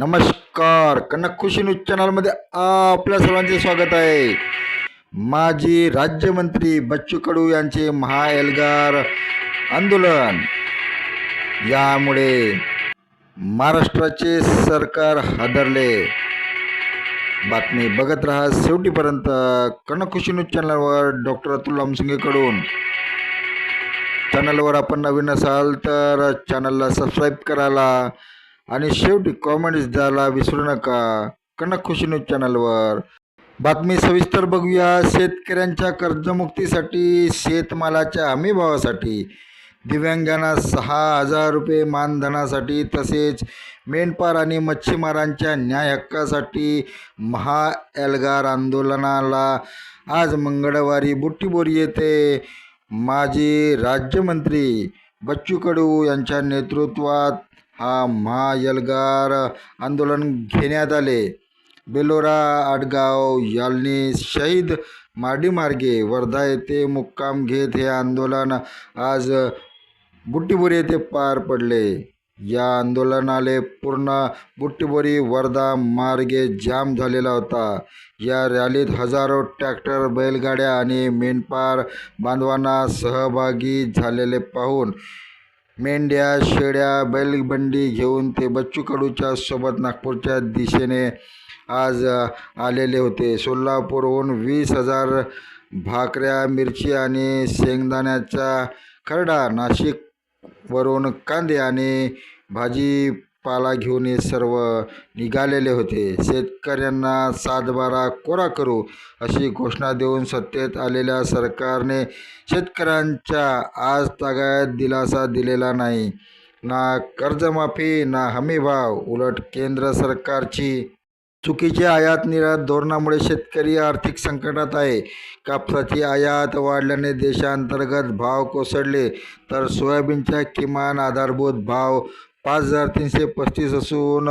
नमस्कार. कनक खुशी न्यूज चॅनलमध्ये आपल्या सर्वांचे स्वागत आहे. माजी राज्यमंत्री बच्चू कडू यांचे महाएल्गार आंदोलन. यामुळे महाराष्ट्राचे सरकार हादरले. बातमी बघत राहा शेवटीपर्यंत कनक खुशी न्यूज चॅनलवर डॉक्टर अतुल आमसिंगेकडून चॅनलवर आपण नवीन असाल तर चॅनलला सबस्क्राईब करायला आणि शेवटी कॉमेंट्स द्यायला विसरू नका. कनक खुशी न्यूज चॅनलवर बातमी सविस्तर बघूया. शेतकऱ्यांच्या कर्जमुक्तीसाठी शेतमालाच्या हमीभावासाठी. दिव्यांगांना सहा हजार रुपये मानधनासाठी तसेच मेंढपार आणि मच्छीमारांच्या न्याय हक्कासाठी महा एल्गार आंदोलनाला आज मंगळवारी बुट्टीबोरी येथे माजी राज्यमंत्री बच्चू कडू यांच्या नेतृत्वात हा महायलगार आंदोलन घेण्यात आले. बेलोरा आडगाव यालनी शहीद मार्गे वर्धा येथे मुक्काम घेत हे आंदोलन आज बुट्टीबोरी येथे पार पडले. या आंदोलनाले पूर्ण बुट्टीबोरी वर्धा मार्गे जाम झालेला होता. या रॅलीत हजारो ट्रॅक्टर बैलगाड्या आणि मेंढपाळ बांधवांना सहभागी झालेले पाहून मेंढ्या शेळ्या बैलबंडी घेऊन ते बच्चू कडूच्या सोबत नागपूरच्या दिशेने आज आलेले होते. सोलापूरहून वीस हजार भाकऱ्या मिरची आणि शेंगदाण्याचा खरडा नाशिकवरून कांदे आणि भाजी पाला घेऊन हे सर्व निघालेले होते. शेतकऱ्यांना सातबारा कोरा करू अशी घोषणा देऊन सत्तेत आलेल्या सरकारने शेतकऱ्यांच्या आज तागायत दिलासा दिलेला नाही. ना कर्जमाफी ना हमीभाव. उलट केंद्र सरकारची चुकीची आयात निर्यात धोरणामुळे शेतकरी आर्थिक संकटात आहे. कापसाची आयात वाढल्याने देशांतर्गत भाव कोसळले तर सोयाबीनच्या किमान आधारभूत भाव पाच हजार तीनशे पस्तीस असून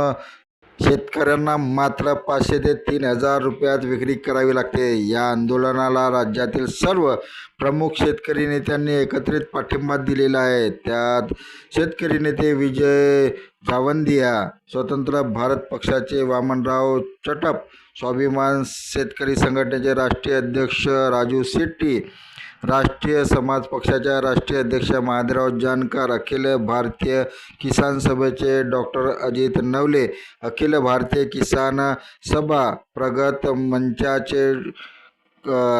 शेतकऱ्यांना मात्र पाचशे ते तीन हजार रुपयात विक्री करावी लागते. या आंदोलनाला राज्यातील सर्व प्रमुख शेतकरी नेत्यांनी एकत्रित पाठिंबा दिलेला आहे. त्यात शेतकरी नेते विजय जावंदिया स्वतंत्र भारत पक्षाचे वामनराव चटप स्वाभिमान शेतकरी संघटनेचे राष्ट्रीय अध्यक्ष राजू शेट्टी राष्ट्रीय समाज पक्षाच्या राष्ट्रीय अध्यक्ष महादेवराव जानकर अखिल भारतीय किसान सभेचे डॉक्टर अजित नवले अखिल भारतीय किसान सभा प्रगत मंचाचे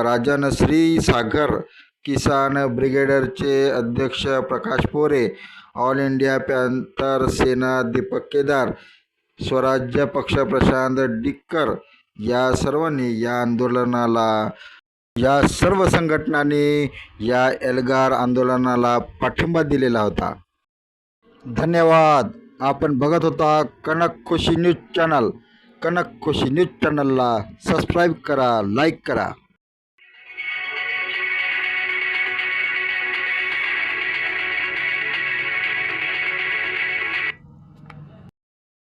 राजन श्री सागर किसान ब्रिगेडरचे अध्यक्ष Prakash Pore all India Panther Sena Deepak Kedar Swarajya Paksha Prashant decker या सर्वांनी या आंदोलनाला या सर्व संघटनांनी या एल्गार आंदोलनाला पाठिंबा दिलेला होता. धन्यवाद. आपण बघत होता Kanak Khushi news channel. Kanak Khushi news चॅनलला सबस्क्राईब करा लाईक करा.